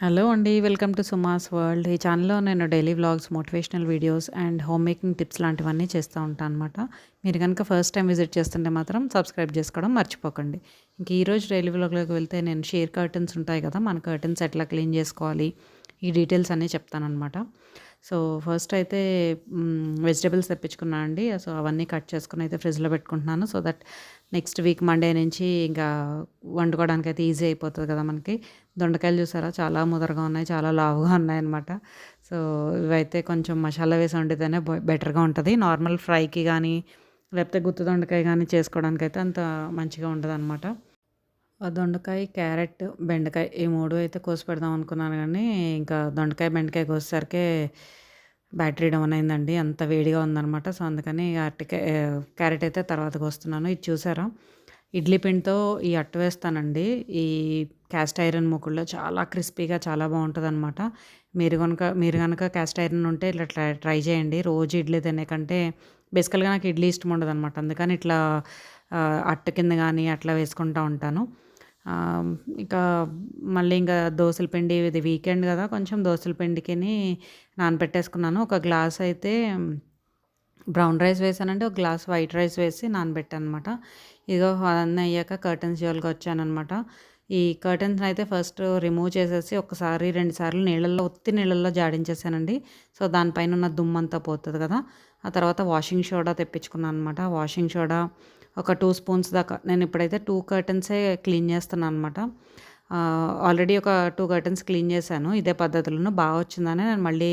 Hello అండి welcome to సుమాస్ world. ఈ ఛానల్లో నేను daily vlogs motivational videos and home making tips లాంటివన్నీ చేస్తూ ఉంటాను అనమాట మీరు కనుక ఫస్ట్ టైం విజిట్ చేస్తుంటే మాత్రం సబ్స్క్రైబ్ చేసుకోవడం మర్చిపోకండి. ఇంక ఈరోజు డైలీ వ్లాగ్లోకి వెళ్తే నేను షేర్ కర్టన్స్ ఉంటాయి కదా మన కర్టన్స్ ఎట్లా క్లీన్ చేసుకోవాలి ఈ డీటెయిల్స్ అన్నీ చెప్తానమాట సో ఫస్ట్ అయితే వెజిటేబుల్స్ తెప్పించుకున్నా అండి. సో అవన్నీ కట్ చేసుకుని అయితే ఫ్రిడ్జ్లో పెట్టుకుంటున్నాను. So that next week Monday నుంచి ఇంకా వండుకోవడానికి అయితే ఈజీ అయిపోతుంది కదా మనకి. దొండకాయలు చూసారా? చాలా ముదరగా ఉన్నాయి చాలా లావుగా ఉన్నాయి అనమాట సో ఇవైతే కొంచెం మసాలా వేసి వండితేనే బెటర్గా ఉంటుంది. నార్మల్ ఫ్రైకి కానీ లేకపోతే గుత్తి దొండకాయ కానీ చేసుకోవడానికి అయితే అంత మంచిగా ఉండదు అనమాట దొండకాయ క్యారెట్ బెండకాయ ఈ మూడు అయితే కోసి పెడదాం అనుకున్నాను కానీ ఇంకా దొండకాయ బెండకాయ కోసేసరికి బ్యాటరీ డౌన్ అయిందండి. అంత వేడిగా ఉందనమాట సో అందుకని అరటికాయ క్యారెట్ అయితే తర్వాత కోస్తున్నాను. ఇది చూసారా? ఇడ్లీ పిండితో ఈ అట్టు వేస్తానండి. ఈ క్యాస్ట్ ఐరన్ ముక్కుల్లో చాలా క్రిస్పీగా చాలా బాగుంటుంది అనమాట మీరు కనుక మీరు కనుక క్యాస్ట్ ఐరన్ ఉంటే ఇట్లా ట్రై ట్రై చేయండి. రోజు ఇడ్లీ తినే కంటే బేసికల్గా నాకు ఇడ్లీ ఇష్టం ఉండదు అనమాట అందుకని ఇట్లా అట్టు కింద కానీ అట్లా వేసుకుంటూ ఉంటాను. ఇంకా మళ్ళీ ఇంకా దోశల పిండి ఇది వీకెండ్ కదా కొంచెం దోశల పిండికి నానబెట్టేసుకున్నాను. ఒక గ్లాస్ అయితే బ్రౌన్ రైస్ వేసానంటే ఒక గ్లాస్ వైట్ రైస్ వేసి నానబెట్టాను అనమాట ఇదిగో అవన్నీ అయ్యాక కర్టన్స్ జోలికి వచ్చానమాట ఈ కర్టన్స్ అయితే ఫస్ట్ రిమూవ్ చేసేసి ఒకసారి రెండు సార్లు నీళ్ళల్లో ఉత్తి నీళ్ళల్లో జాడించేసానండి. సో దానిపైన ఉన్న దుమ్మంతా పోతుంది కదా. ఆ తర్వాత వాషింగ్ సోడా తెప్పించుకున్నాను అనమాట వాషింగ్ సోడా ఒక టూ స్పూన్స్ దాకా. నేను ఇప్పుడైతే టూ కర్టన్సే క్లీన్ చేస్తున్నాను అనమాట ఆల్రెడీ ఒక టూ కర్టన్స్ క్లీన్ చేశాను. ఇదే పద్ధతిలోనూ బాగా వచ్చిందని నేను మళ్ళీ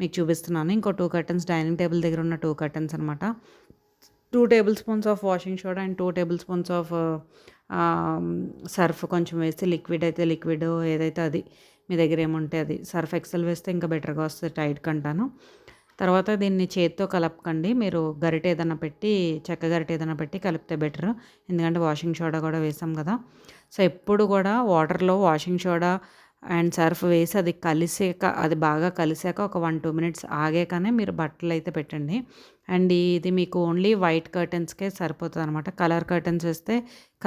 మీకు చూపిస్తున్నాను. ఇంకో టూ కర్టన్స్ డైనింగ్ టేబుల్ దగ్గర ఉన్న టూ కర్టన్స్ అనమాట two table spoons of washing soda and two table spoons of Surf కొంచెం వేసి లిక్విడ్ అయితే లిక్విడ్ ఏదైతే అది మీ దగ్గర ఏముంటే అది. సర్ఫ్ ఎక్సెల్ వేస్తే ఇంకా బెటర్గా వస్తుంది టైట్ కంటాను. తర్వాత దీన్ని చేత్తో కలపకండి. మీరు గరిట ఏదైనా పెట్టి చెక్క గరిట ఏదైనా పెట్టి కలిపితే బెటర్. ఎందుకంటే వాషింగ్ సోడా కూడా వేసాం కదా. సో ఎప్పుడు కూడా వాటర్లో వాషింగ్ సోడా అండ్ సర్ఫ్ వేసి అది కలిసాక అది బాగా కలిసాక ఒక వన్ టూ మినిట్స్ ఆగాకనే మీరు బట్టలు అయితే పెట్టండి. అండ్ ఇది మీకు ఓన్లీ వైట్ కర్టెన్స్కే సరిపోతుంది అనమాట కలర్ కర్టెన్స్ వేస్తే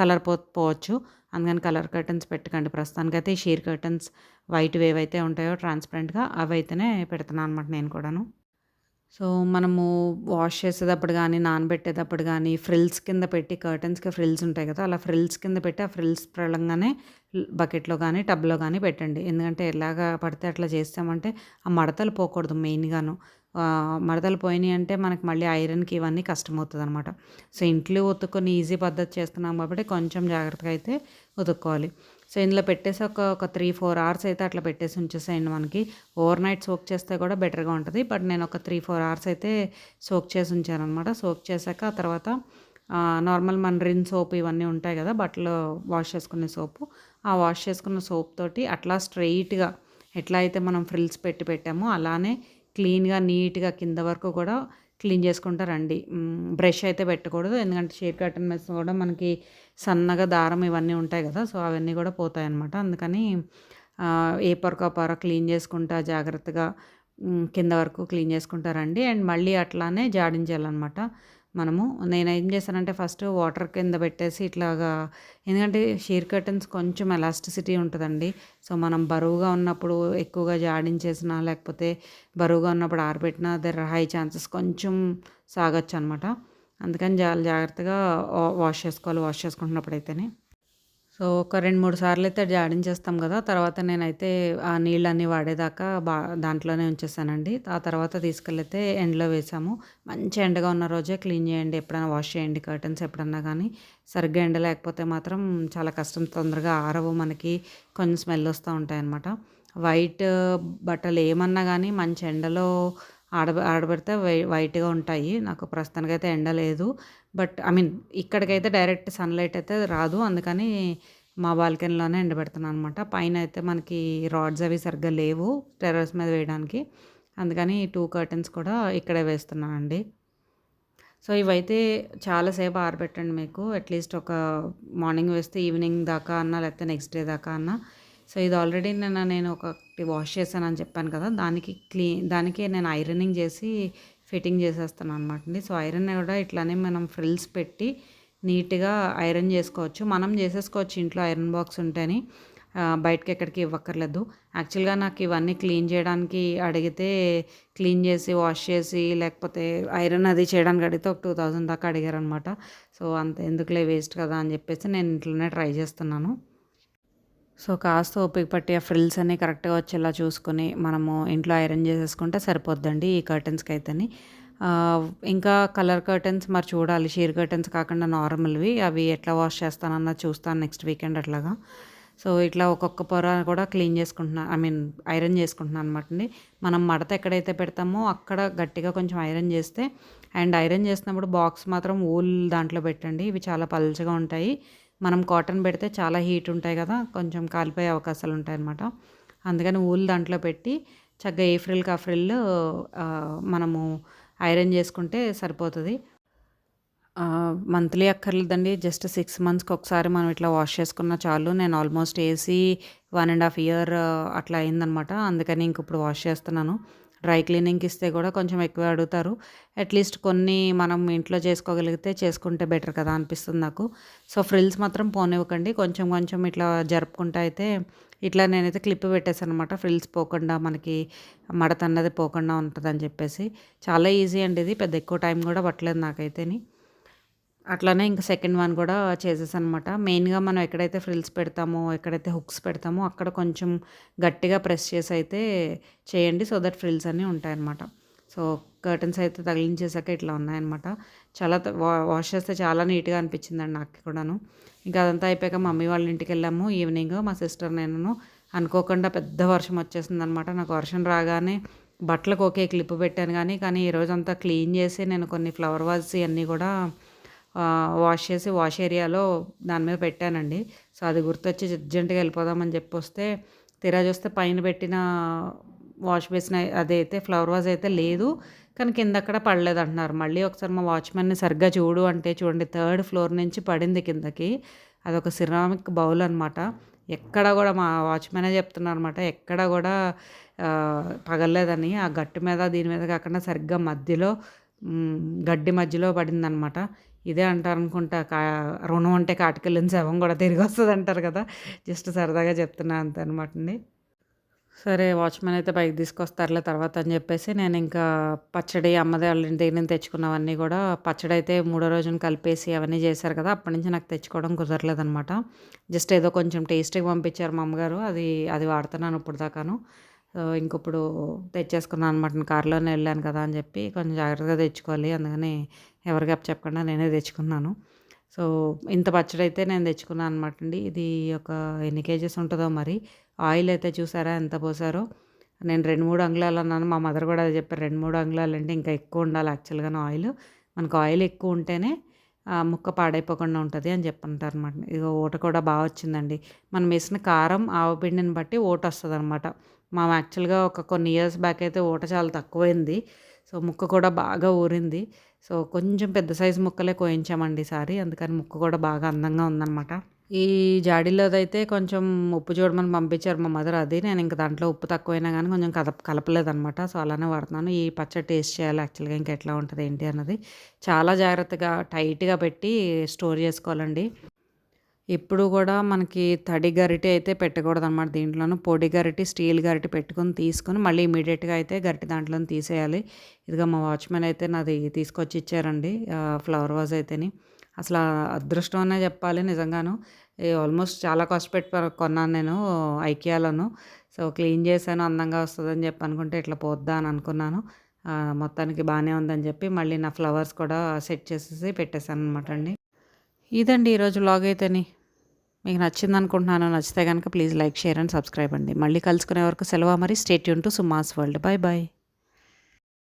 కలర్ పో పోవచ్చు. అందుకని కలర్ కర్టెన్స్ పెట్టకండి. ప్రస్తుతానికైతే ఈ షీర్ కర్టెన్స్ వైట్ ఏవైతే ఉంటాయో ట్రాన్స్పరెంట్గా అవి అయితేనే పెడుతున్నాను అనమాట నేను కూడాను. సో మనము వాష్ చేసేటప్పుడు కానీ నానబెట్టేటప్పుడు కానీ ఫ్రిల్స్ కింద పెట్టి కర్టన్స్కి ఫ్రిల్స్ ఉంటాయి కదా అలా ఫ్రిల్స్ కింద పెట్టి ఆ ఫ్రిల్స్ ప్రళంగానే బకెట్లో కానీ టబ్లో కానీ పెట్టండి. ఎందుకంటే ఎలాగ పడితే అట్లా చేస్తామంటే ఆ మడతలు పోకూడదు మెయిన్గాను. మడతలు పోయినాయి అంటే మనకి మళ్ళీ ఐరన్కి ఇవన్నీ కష్టమవుతుంది అనమాట సో ఇంట్లో ఉతుక్కొని ఈజీ పద్ధతి చేస్తున్నాం కాబట్టి కొంచెం జాగ్రత్తగా అయితే ఉతుక్కోవాలి. సో ఇందులో పెట్టేసి ఒక ఒక త్రీ ఫోర్ అవర్స్ అయితే అట్లా పెట్టేసి ఉంచేసేయండి మనకి. ఓవర్ నైట్ సోక్ చేస్తే కూడా బెటర్గా ఉంటుంది. బట్ నేను ఒక త్రీ ఫోర్ అవర్స్ అయితే సోక్ చేసి ఉంచాను అనమాట సోక్ చేశాక ఆ తర్వాత నార్మల్ మన రిన్ సోప్ ఇవన్నీ ఉంటాయి కదా బట్టలు వాష్ చేసుకునే సోపు. ఆ వాష్ చేసుకున్న సోప్ తోటి అట్లా స్ట్రెయిట్గా ఎట్లా అయితే మనం ఫ్రిల్స్ పెట్టి పెట్టామో అలానే క్లీన్గా నీట్గా కింద వరకు కూడా క్లీన్ చేసుకుంటారండి. బ్రష్ అయితే పెట్టకూడదు. ఎందుకంటే షేప్ కట్టన్ మెస్ కూడా మనకి సన్నగా దారం ఇవన్నీ ఉంటాయి కదా సో అవన్నీ కూడా పోతాయి అన్నమాట అందుకని ఏ పొరక పొర క్లీన్ చేసుకుంటా జాగ్రత్తగా కింద వరకు క్లీన్ చేసుకుంటారండి. అండ్ మళ్ళీ అట్లానే జాడించాలన్నమాట మనము నేను ఏం చేశానంటే ఫస్ట్ వాటర్ కింద పెట్టేసి ఇట్లాగా ఎందుకంటే షీర్ కర్టన్స్ కొంచెం ఎలాస్టిసిటీ ఉంటుందండి. సో మనం బరువుగా ఉన్నప్పుడు ఎక్కువగా జాడించేసినా లేకపోతే బరువుగా ఉన్నప్పుడు ఆరబెట్టినా దర్ హై ఛాన్సెస్ కొంచెం సాగచ్చు అనమాట అందుకని జాగ్రత్తగా వాష్ చేసుకోవాలి వాష్ చేసుకుంటున్నప్పుడు అయితేనే సో ఒక రెండు మూడు సార్లు అయితే జాడించేస్తాం కదా తర్వాత నేనైతే ఆ నీళ్ళన్నీ వాడేదాకా బా దాంట్లోనే ఉంచేసానండి. ఆ తర్వాత తీసుకెళ్ళైతే ఎండలో వేసాము. మంచి ఎండగా ఉన్న రోజే క్లీన్ చేయండి ఎప్పుడైనా వాష్ చేయండి కర్టన్స్ ఎప్పుడన్నా కానీ. సరిగ్గా ఎండ లేకపోతే మాత్రం చాలా కష్టం తొందరగా ఆరవు మనకి కొంచెం స్మెల్ వస్తూ ఉంటాయన్నమాట. వైట్ బట్టలు ఏమన్నా కానీ మంచి ఎండలో ఆడ ఆడబెడితే వై వైట్గా ఉంటాయి. నాకు ప్రస్తుతానికైతే ఎండ లేదు. బట్ ఐ మీన్ ఇక్కడికైతే డైరెక్ట్ సన్లైట్ అయితే రాదు. అందుకని మా బాల్కనీలోనే ఎండబెడతాను అనమాట పైన అయితే మనకి రాడ్స్ అవి సరిగ్గా లేవు టెర్రస్ మీద వేయడానికి. అందుకని టూ కర్టన్స్ కూడా ఇక్కడే వేస్తున్నానండి. సో ఇవైతే చాలాసేపు ఆరబెట్టండి మీకు. అట్లీస్ట్ ఒక మార్నింగ్ వేస్తే ఈవినింగ్ దాకా అన్నా లేకపోతే నెక్స్ట్ డే దాకా అన్నా సో ఇది ఆల్రెడీ నేను నేను ఒకటి వాష్ చేశానని చెప్పాను కదా దానికి క్లీన్ దానికి నేను ఐరనింగ్ చేసి ఫిట్టింగ్ చేసేస్తాను అనమాట అండి. సో ఐరన్ కూడా ఇట్లానే మనం ఫ్రిల్స్ పెట్టి నీట్గా ఐరన్ చేసుకోవచ్చు. మనం చేసేసుకోవచ్చు ఇంట్లో ఐరన్ బాక్స్ ఉంటేని. బయటకి ఎక్కడికి ఇవ్వక్కర్లేదు. యాక్చువల్గా నాకు ఇవన్నీ క్లీన్ చేయడానికి అడిగితే క్లీన్ చేసి వాష్ చేసి లేకపోతే ఐరన్ అది చేయడానికి అడిగితే ఒక టూ థౌజండ్ దాకా అడిగారనమాట సో అంత ఎందుకులే వేస్ట్ కదా అని చెప్పేసి నేను ఇంట్లోనే ట్రై చేస్తున్నాను. సో కాస్త ఓపిక పట్టి ఆ ఫ్రిల్స్ అన్నీ కరెక్ట్గా వచ్చేలా చూసుకొని మనము ఇంట్లో ఐరన్ చేసేసుకుంటే సరిపోద్దండి ఈ కర్టన్స్కి అయితేని. ఇంకా కలర్ కర్టన్స్ మరి చూడాలి. షీర్ కర్టన్స్ కాకుండా నార్మల్వి. అవి ఎట్లా వాష్ చేస్తానన్న చూస్తాను నెక్స్ట్ వీకెండ్ అట్లాగా. సో ఇట్లా ఒక్కొక్క పొర కూడా క్లీన్ చేసుకుంటున్నాను ఐ మీన్ ఐరన్ చేసుకుంటున్నాను అనమాట అండి మనం మడత ఎక్కడైతే పెడతామో అక్కడ గట్టిగా కొంచెం ఐరన్ చేస్తే అండ్ ఐరన్ చేసినప్పుడు బాక్స్ మాత్రం ఊల్ దాంట్లో పెట్టండి. ఇవి చాలా పల్చగా ఉంటాయి. మనం కాటన్ పెడితే చాలా హీట్ ఉంటాయి కదా కొంచెం కాలిపోయే అవకాశాలు ఉంటాయి అన్నమాట అందుకని ఊలు దాంట్లో పెట్టి చక్కగా ఏ ఫ్రిల్కి ఆ ఫ్రిల్ మనము ఐరన్ చేసుకుంటే సరిపోతుంది. మంత్లీ అక్కర్లేదండి జస్ట్ సిక్స్ మంత్స్కి ఒకసారి మనం ఇట్లా వాష్ చేసుకున్న చాలు. నేను almost AC one and half year అట్లా అయిందనమాట అందుకని ఇంక ఇప్పుడు వాష్ చేస్తున్నాను. డ్రై క్లీనింగ్కి ఇస్తే కూడా కొంచెం ఎక్కువ అడుగుతారు. అట్లీస్ట్ కొన్ని మనం ఇంట్లో చేసుకోగలిగితే చేసుకుంటే బెటర్ కదా అనిపిస్తుంది నాకు. సో ఫ్రిల్స్ మాత్రం పోనివ్వకండి. కొంచెం కొంచెం ఇట్లా జరుపుకుంటా అయితే ఇట్లా నేనైతే క్లిప్ పెట్టేసాను అనమాట ఫ్రిల్స్ పోకుండా మనకి మడత అన్నది పోకుండా ఉంటుందని చెప్పేసి. చాలా ఈజీ అండి ఇది. పెద్ద ఎక్కువ టైం కూడా పట్టలేదు నాకైతేని. అట్లానే ఇంకా సెకండ్ వన్ కూడా చేసేసాను అనమాట మెయిన్గా మనం ఎక్కడైతే ఫ్రిల్స్ పెడతామో ఎక్కడైతే హుక్స్ పెడతామో అక్కడ కొంచెం గట్టిగా ప్రెస్ చేసి అయితే చేయండి. సో దట్ ఫ్రిల్స్ అన్నీ ఉంటాయన్నమాట సో కర్టన్స్ అయితే తగిలించేసాక ఇట్లా ఉన్నాయన్నమాట చాలా వాష్ చేస్తే చాలా నీట్గా అనిపించిందండి నాకు కూడాను. ఇంకా అదంతా అయిపోయాక మమ్మీ వాళ్ళ ఇంటికి వెళ్ళాము. ఈవినింగ్ మా సిస్టర్ నేను అనుకోకుండా పెద్ద వర్షం వచ్చేసింది అనమాట నాకు వర్షం రాగానే బట్టలకు ఒకే క్లిప్ పెట్టాను కానీ కానీ ఈరోజంతా క్లీన్ చేసి నేను కొన్ని ఫ్లవర్ వాజ్ అన్నీ కూడా వాష్ చేసి వాష్ ఏరియాలో దాని మీద పెట్టానండి. సో అది గుర్తొచ్చి అర్జెంటుగా వెళ్ళిపోదామని చెప్పి వస్తే తీరా చూస్తే పైన పెట్టిన వాష్ బేసిన్ అదైతే ఫ్లవర్ వాజ్ అయితే లేదు. కానీ కింద అక్కడ పడలేదు అంటున్నారు మళ్ళీ ఒకసారి మా వాచ్మెన్ని సరిగ్గా చూడు అంటే చూడండి థర్డ్ ఫ్లోర్ నుంచి పడింది కిందకి. అదొక సిరామిక్ బౌల్ అనమాట ఎక్కడ కూడా మా వాచ్మెనే చెప్తున్నారు అనమాట ఎక్కడ కూడా పగలలేదని. ఆ గట్టు మీద దీని మీద కాకుండా సరిగ్గా మధ్యలో గడ్డి మధ్యలో పడిందనమాట ఇదే అంటారు అనుకుంటా కా రుణం అంటే కాటికెళ్ళిన శవం కూడా తిరిగి వస్తుంది అంటారు కదా. జస్ట్ సరదాగా చెప్తున్నా అంత అనమాట అండి. సరే వాచ్మెన్ అయితే బైక్ తీసుకొస్తారులే తర్వాత అని చెప్పేసి నేను ఇంకా పచ్చడి అమ్మదే వాళ్ళ ఇంటి దగ్గర నుంచి తెచ్చుకున్నవన్నీ కూడా పచ్చడి అయితే మూడో రోజున కలిపేసి అవన్నీ చేశారు కదా అప్పటి నుంచి నాకు తెచ్చుకోవడం కుదరలేదనమాట జస్ట్ ఏదో కొంచెం టేస్టీగా పంపించారు మా అమ్మగారు అది అది వాడుతున్నాను ఇప్పుడు దాకాను సో ఇంకప్పుడు తెచ్చేసుకున్నాను అనమాట కారులోనే వెళ్ళాను కదా అని చెప్పి కొంచెం జాగ్రత్తగా తెచ్చుకోవాలి. అందుకని ఎవరికి చెప్పకుండా నేనే తెచ్చుకున్నాను. సో ఇంత పచ్చడి అయితే నేను తెచ్చుకున్నాను అనమాట అండి. ఇది ఒక ఎన్ని కేజెస్ ఉంటుందో మరి. ఆయిల్ అయితే చూసారా ఎంత పోసారో. నేను రెండు మూడు అంగుళాలు అన్నాను. మా మదర్ కూడా అది చెప్పారు. రెండు మూడు అంగుళాలు అంటే ఇంకా ఎక్కువ ఉండాలి యాక్చువల్గా ఆయిల్. మనకు ఆయిల్ ఎక్కువ ఉంటేనే ముక్క పాడైపోకుండా ఉంటుంది అని చెప్పంటారు అనమాట ఇక ఊట కూడా బాగా వచ్చిందండి. మనం వేసిన కారం ఆవపిండిని బట్టి ఓట వస్తుంది అనమాట మా యాక్చువల్గా ఒక కొన్ని ఇయర్స్ బ్యాక్ అయితే ఊట చాలా తక్కువైంది. సో ముక్క కూడా బాగా ఊరింది. సో కొంచెం పెద్ద సైజు ముక్కలే కోయించామండి ఈసారి అందుకని ముక్క కూడా బాగా అందంగా ఉందన్నమాట. ఈ జాడీలోదైతే కొంచెం ఉప్పు చూడమని పంపించారు మా మదర్ అది. నేను ఇంకా దాంట్లో ఉప్పు తక్కువైనా కానీ కొంచెం కలప కలపలేదనమాట సో అలానే వాడుతున్నాను. ఈ పచ్చడి టేస్ట్ చేయాలి యాక్చువల్గా ఇంకా ఎట్లా ఉంటుంది ఏంటి అన్నది. చాలా జాగ్రత్తగా టైట్గా పెట్టి స్టోర్ చేసుకోవాలండి. ఎప్పుడు కూడా మనకి తడి గరిటె అయితే పెట్టకూడదు అనమాట దీంట్లోనూ. పొడి గరిటె స్టీల్ గరిటె పెట్టుకొని తీసుకొని మళ్ళీ ఇమీడియట్గా అయితే గరిటె దాంట్లో తీసేయాలి. ఇదిగా మా వాచ్మెన్ అయితే నాది తీసుకొచ్చి ఇచ్చారండి ఫ్లవర్ వాజ్ అయితేని. అసలు అదృష్టం అనే చెప్పాలి నిజంగాను. ఆల్మోస్ట్ చాలా కష్టపెట్టి కొన్నాను నేను ఐకియాలోను. సో క్లీన్ చేశాను అందంగా వస్తుందని చెప్పి అనుకుంటే ఇట్లా పోద్దా అని అనుకున్నాను. మొత్తానికి బాగానే ఉందని చెప్పి మళ్ళీ నా ఫ్లవర్స్ కూడా సెట్ చేసేసి పెట్టేశాను అనమాట అండి. ఇదండి ఈరోజు లాగ్ అయితేని. మీకు నచ్చింది అనుకుంటున్నాను నచ్చితే కనుక please like share and subscribe అండి. మళ్ళీ కలుసుకునే వరకు సెలవు మరి స్టేట్ యూన్ టు సుమాస్ వరల్డ్ బాయ్ బాయ్